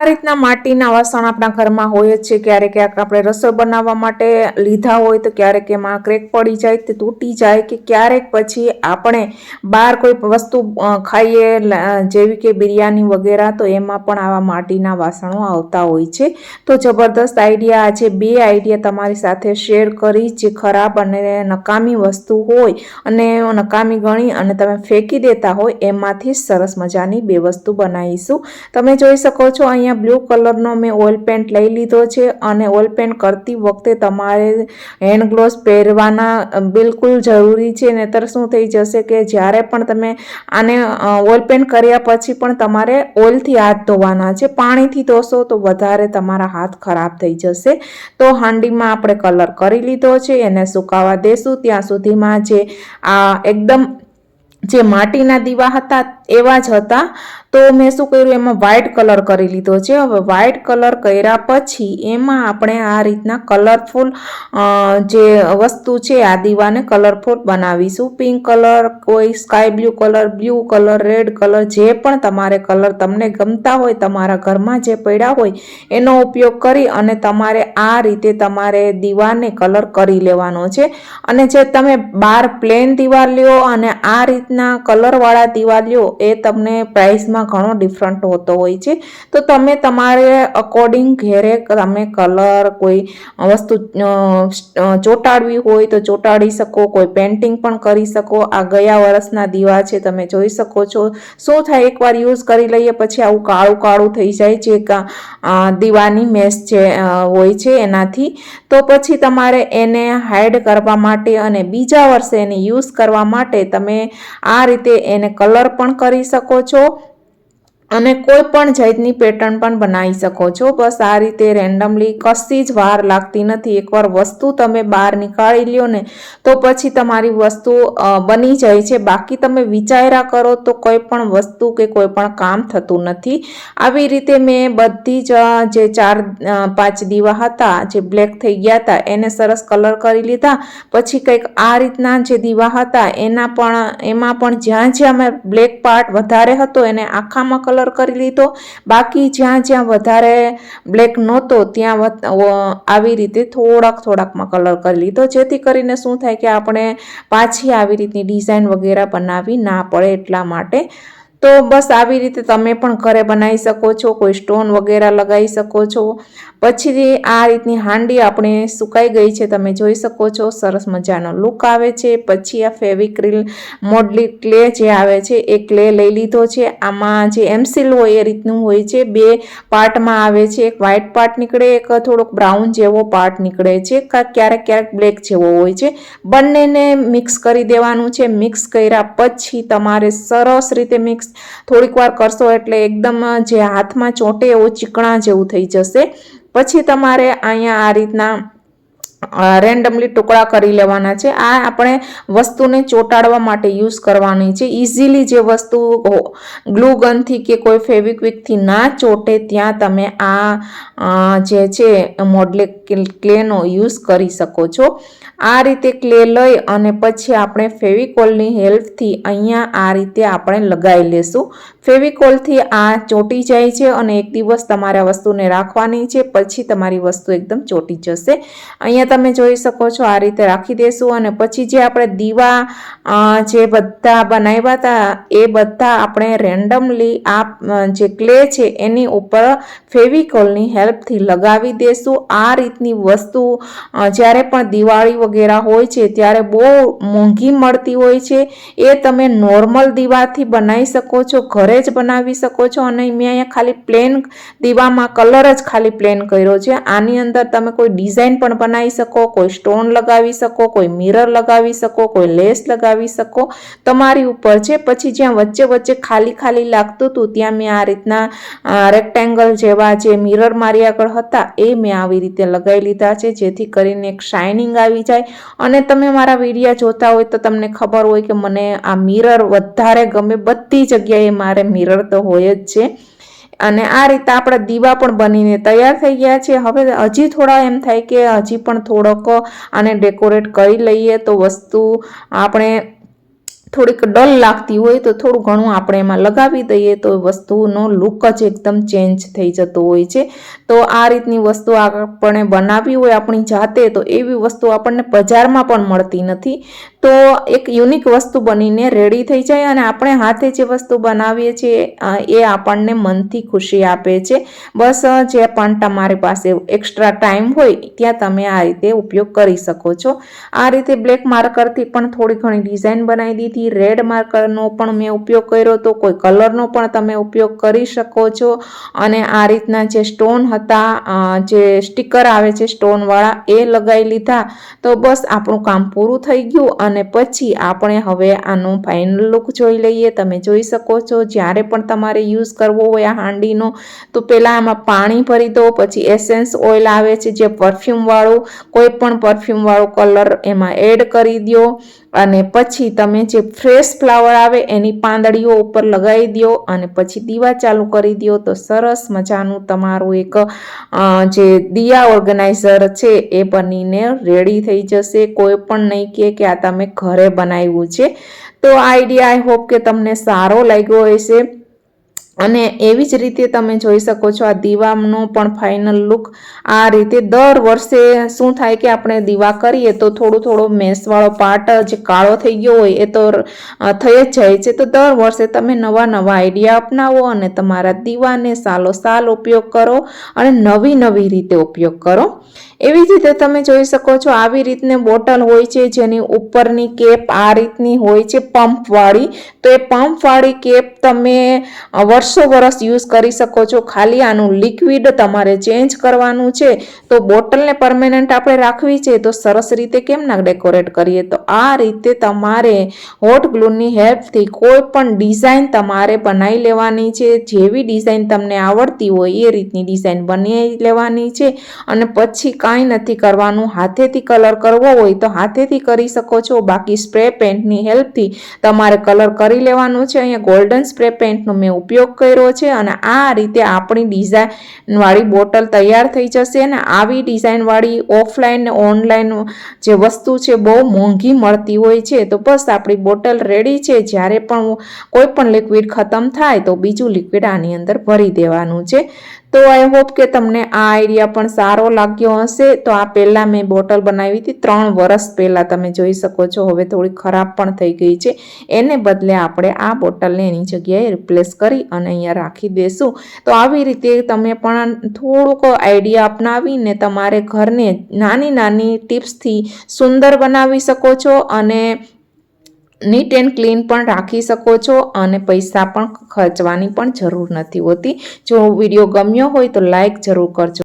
આ રીતના માટીના વાસણ આપણા ઘરમાં હોય જ છે. ક્યારેક ક્યાંક આપણે રસોઈ બનાવવા માટે લીધા હોય તો ક્યારેક એમાં ક્રેક પડી જાય તે તૂટી જાય કે ક્યારેક પછી આપણે બહાર કોઈ વસ્તુ ખાઈએ જેવી કે બિરયાની વગેરે તો એમાં પણ આવા માટીના વાસણો આવતા હોય છે. તો જબરદસ્ત આઈડિયા આજે બે આઈડિયા તમારી સાથે શેર કરી જે ખરાબ અને નકામી વસ્તુ હોય અને નકામી ગણી અને તમે ફેંકી દેતા હોય એમાંથી સરસ મજાની બે વસ્તુ બનાવીશું. તમે જોઈ શકો છો અહીંયા બ્લુ કલરનો મેં ઓઇલ પેન્ટ લઈ લીધો છે અને ઓઇલ પેન્ટ કરતી વખતે તમારે હેન્ડ ગ્લોવ્સ પહેરવાના બિલકુલ જરૂરી છે. નહીતર શું થઈ જશે કે જ્યારે પણ તમે આને ઓઇલ પેન્ટ કર્યા પછી પણ તમારે ઓઇલથી હાથ ધોવાના છે. પાણીથી ધોશો તો વધારે તમારા હાથ ખરાબ થઈ જશે. તો હાંડીમાં આપણે કલર કરી લીધો છે. એને સુકાવા દેશું. ત્યાં સુધીમાં જે આ એકદમ જે માટીના દીવા હતા એવા જ હતા, તો મેં શું કર્યું? એમાં વ્હાઇટ કલર કરી લીધો છે. હવે વ્હાઇટ કલર કર્યા પછી એમાં આપણે આ રીતના કલરફુલ જે વસ્તુ છે, આ દીવાને કલરફુલ બનાવીશું. પિંક કલર કોઈ sky blue colour blue colour red colour જે પણ તમારે કલર તમને ગમતા હોય, તમારા ઘરમાં જે પડ્યા હોય, એનો ઉપયોગ કરી અને તમારે આ રીતે તમારે દીવાને કલર કરી લેવાનો છે. અને જે તમે બાર પ્લેન દીવા લ્યો અને આ રીતના કલરવાળા દિવાલીઓ એ તમને પ્રાઇસમાં ઘણો ડિફરન્ટ હોતો હોય છે. તો તમે તમારે અકોર્ડિંગ ઘેરે તમે કલર કોઈ વસ્તુ ચોંટાડવી હોય તો ચોંટાડી શકો, કોઈ પેન્ટિંગ પણ કરી શકો. આ ગયા વર્ષના દીવા છે, તમે જોઈ શકો છો. શું થાય, એકવાર યુઝ કરી લઈએ, પછી આવું કાળું કાળું થઈ જાય છે દીવાની મેસ જે હોય છે એનાથી. તો પછી તમારે એને હાઈડ કરવા માટે અને બીજા વર્ષે એને યુઝ કરવા માટે તમે આ રીતે એને કલર પણ કરી શકો છો. અને કોઈ પણ જાતની પેટર્ન પણ બનાવી શકો છો. બસ આ રીતે રેન્ડમલી કશી જ વાર લાગતી નથી. એકવાર વસ્તુ તમે બહાર નીકાળી લ્યો ને, તો પછી તમારી વસ્તુ બની જાય છે. બાકી તમે વિચાર્યા કરો તો કોઈ પણ વસ્તુ કે કોઈ પણ કામ થતું નથી. આવી રીતે મેં બધી જ જે ચાર પાંચ દીવા હતા, જે બ્લેક થઈ ગયા હતા, એને સરસ કલર કરી લીધા. પછી કંઈક આ રીતના જે દીવા હતા, એના પણ, એમાં પણ જ્યાં જ્યાં મેં બ્લેક પાર્ટ વધારે હતો, એને આખામાં કલર કરી લીધો. બાકી જ્યાં જ્યાં વધારે બ્લેક નહોતો, ત્યાં આવી રીતે થોડાક થોડાકમાં કલર કરી લીધો. જેથી કરીને શું થાય કે આપણે પાછી આવી રીતની ડિઝાઇન વગેરે બનાવી ના પડે એટલા માટે તો બસ આવી રીતે તમે પણ ઘરે બનાવી શકો છો, કોઈ સ્ટોન વગેરે લગાવી શકો છો. પછી આ રીતની હાંડી આપણે સુકાઈ ગઈ છે, તમે જોઈ શકો છો, સરસ મજાનો લુક આવે છે. પછી આ ફેવિક્રિલ મોડલી ક્લે જે આવે છે, એ ક્લે લઈ લીધો છે. આમાં જે એમસીલ હોય, એ રીતનું હોય છે. બે પાર્ટમાં આવે છે, એક વ્હાઇટ પાર્ટ નીકળે, એક થોડોક બ્રાઉન જેવો પાર્ટ નીકળે છે ક્યારેક ક્યારેક બ્લેક જેવો હોય છે. બંનેને મિક્સ કરી દેવાનું છે. મિક્સ કર્યા પછી તમારે સરસ રીતે મિક્સ થોડીક વાર કરશો એટલે એકદમ જે હાથમાં ચોંટે એવું ચીકણા જેવું થઈ જશે. પછી તમારે અહીંયા આ રીતના રેન્ડમલી ટુકડા કરી લેવાના છે. આ આપણે વસ્તુને ચોંટાડવા માટે યુઝ કરવાની છે. ઇઝીલી જે વસ્તુ ગ્લુ ગનથી કે કોઈ ફેવિક્વિકથી ના ચોંટે ત્યાં તમે આ જે છે, મોડલે ક્લેનો યુઝ કરી શકો છો. આ રીતે ક્લે લઈ અને પછી આપણે ફેવિકોલની હેલ્પથી અહીંયા આ રીતે આપણે લગાવી લેશું. ફેવિકોલથી આ ચોંટી જાય છે અને એક દિવસ તમારે વસ્તુને રાખવાની છે. પછી તમારી વસ્તુ એકદમ ચોંટી જશે. અહીંયા તમે જોઈ શકો છો, આ રીતે રાખી દેશું અને પછી જે આપણે દીવા જે બધા બનાવ્યા હતા, એ બધા આપણે રેન્ડમલી આ જે ક્લે છે, એની ઉપર ફેવિકોલની હેલ્પથી લગાવી દેશું. આ રીતની વસ્તુ જ્યારે પણ દિવાળી વગેરે હોય છે, ત્યારે બહુ મોંઘી મળતી હોય છે. એ તમે નોર્મલ દીવાથી બનાવી શકો છો, ઘરે જ બનાવી શકો છો. અને મેં અહીંયા ખાલી પ્લેન દીવામાં કલર જ ખાલી પ્લેન કર્યો છે. આની અંદર તમે કોઈ ડિઝાઇન પણ બનાવી શકો કોઈ સ્ટોન લગાવી શકો, કોઈ મિરર લગાવી શકો, કોઈ લેસ લગાવી શકો. તમારી ઉપર છે, પછી જ્યાં વચ્ચે વચ્ચે ખાલી ખાલી લાગતું હતું, ત્યાં મેં આ રીતના રેક્ટેંગલ જેવા જે મિરર મારી આગળ હતા, એ મેં આવી રીતે લગાવી લીધા છે, જેથી કરીને એક શાઇનિંગ આવી જાય. અને તમે મારા વિડીયા જોતા હોય તો તમને ખબર હોય કે મને આ મિરર વધારે ગમે, બધી જગ્યાએ મારે મિરર તો હોય જ છે. અને આ રીતે આપણા દીવા પણ બનીને તૈયાર થઈ ગયા છે હવે હજી થોડા એમ થાય કે હજી પણ થોડોક આને ડેકોરેટ કરી લઈએ તો વસ્તુ આપણે થોડીક ડલ લાગતી હોય તો થોડું ઘણું આપણે એમાં લગાવી દઈએ તો વસ્તુનો લુક જ એકદમ ચેન્જ થઈ જતો હોય છે. તો આ રીતની વસ્તુ આપણે બનાવવી હોય આપણી જાતે તો એવી વસ્તુ આપણને બજારમાં પણ મળતી નથી. તો એક યુનિક વસ્તુ બનીને રેડી થઈ જાય અને આપણે હાથે જે વસ્તુ બનાવીએ છીએ એ આપણને મનથી ખુશી આપે છે. બસ જે પણ તમારી પાસે એક્સ્ટ્રા ટાઈમ હોય ત્યાં તમે આ રીતે ઉપયોગ કરી શકો છો. આ રીતે બ્લેક માર્કરથી પણ થોડી ઘણી ડિઝાઇન બનાવી દીધી થી રેડ માર્કરનો પણ મેં ઉપયોગ કર્યો તો કોઈ કલરનો પણ તમે ઉપયોગ કરી શકો છો. અને આ રીતના જે સ્ટોન હતા જે સ્ટીકર આવે છે સ્ટોનવાળા એ લગાવી લીધા. તો બસ આપણું કામ પૂરું થઈ ગયું અને પછી આપણે હવે આનો ફાઇનલ લુક જોઈ લઈએ. તમે જોઈ શકો છો, જ્યારે પણ તમારે યુઝ કરવો હોય આ હાંડીનો, તો પહેલાં આમાં પાણી ભરી દો, પછી એસેન્સ ઓઇલ આવે છે જે પરફ્યુમવાળું કોઈ પણ પરફ્યુમવાળો કલર એમાં એડ કરી દો. અને પછી તમે જે ફ્રેશ ફ્લાવર આવે એની પાંદડીઓ ઉપર લગાવી દો અને પછી દીવા ચાલુ કરી દો તો સરસ મજાનું તમારું એક જે દિયા ઓર્ગેનાઇઝર છે એ બનીને રેડી થઈ જશે. કોઈ પણ નહીં કહે કે આ તમે ઘરે બનાવ્યું છે. તો આઈડિયા આઈ હોપ કે તમને સારો લાગ્યો હશે. અને એવી જ રીતે તમે જોઈ શકો છો આ દીવાનો પણ ફાઇનલ લુક આ રીતે દર વર્ષે શું થાય કે આપણે દીવા કરીએ તો થોડું થોડો મેસવાળો પાર્ટ જે કાળો થઈ ગયો હોય એ તો થઈ જ જાય છે. તો દર વર્ષે તમે નવા નવા આઈડિયા અપનાવો અને તમારા દીવાને સાલો સાલ ઉપયોગ કરો અને નવી નવી રીતે ઉપયોગ કરો. એવી જ રીતે તમે જોઈ શકો છો આવી રીતને બોટલ હોય છે જેની ઉપરની કેપ આ રીતની હોય છે પંપવાળી. તો એ પંપવાળી કેપ તમે વર્ષો વર્ષ યુઝ કરી શકો છો. ખાલી આનું લિક્વિડ તમારે ચેન્જ કરવાનું છે. તો બોટલને પરમેનન્ટ આપણે રાખવી છે. તો સરસ રીતે કેમ ના ડેકોરેટ કરીએ? તો આ રીતે તમારે હોટ ગ્લુની હેલ્પથી કોઈ પણ ડિઝાઇન તમારે બનાવી લેવાની છે. જેવી ડિઝાઇન તમને આવડતી હોય એ રીતની ડિઝાઇન બનાવી લેવાની છે. અને પછી કાંઈ નથી કરવાનું. હાથેથી કલર કરવો હોય તો હાથેથી કરી શકો છો. બાકી સ્પ્રે પેન્ટની હેલ્પથી તમારે કલર કરી લેવાનું છે. અહીંયા ગોલ્ડન સ્પ્રે પેન્ટનો મેં ઉપયોગ કર્યો છે અને આ રીતે આપણી ડિઝાઇનવાળી બોટલ તૈયાર થઈ જશે અને આવી ડિઝાઇનવાળી ઓફલાઈન ને ઓનલાઈન જે વસ્તુ છે બહુ મોંઘી મળતી હોય છે. તો બસ આપણી બોટલ રેડી છે. જ્યારે પણ કોઈ પણ લિક્વિડ ખતમ થાય તો બીજું લિક્વિડ આની અંદર ભરી દેવાનું છે. તો આઈ હોપ કે તમને આ આઈડિયા પણ સારો લાગ્યો હશે. તો આ પહેલાં મેં બોટલ બનાવી હતી. ત્રણ વર્ષ પહેલાં તમે જોઈ શકો છો. હવે થોડી ખરાબ પણ થઈ ગઈ છે. એને બદલે આપણે આ બોટલને એની જગ્યાએ રિપ્લેસ કરી અને અહીંયા રાખી દેશું. તો આવી રીતે તમે પણ થોડુંક આઈડિયા અપનાવીને તમારે ઘરને નાની નાની ટિપ્સથી સુંદર બનાવી શકો છો અને નીટ એન્ડ ક્લીન પણ રાખી શકો છો અને પૈસા પણ ખર્ચવાની પણ જરૂર નથી હોતી. જો વીડિયો ગમ્યો હોય તો લાઈક જરૂર કરજો.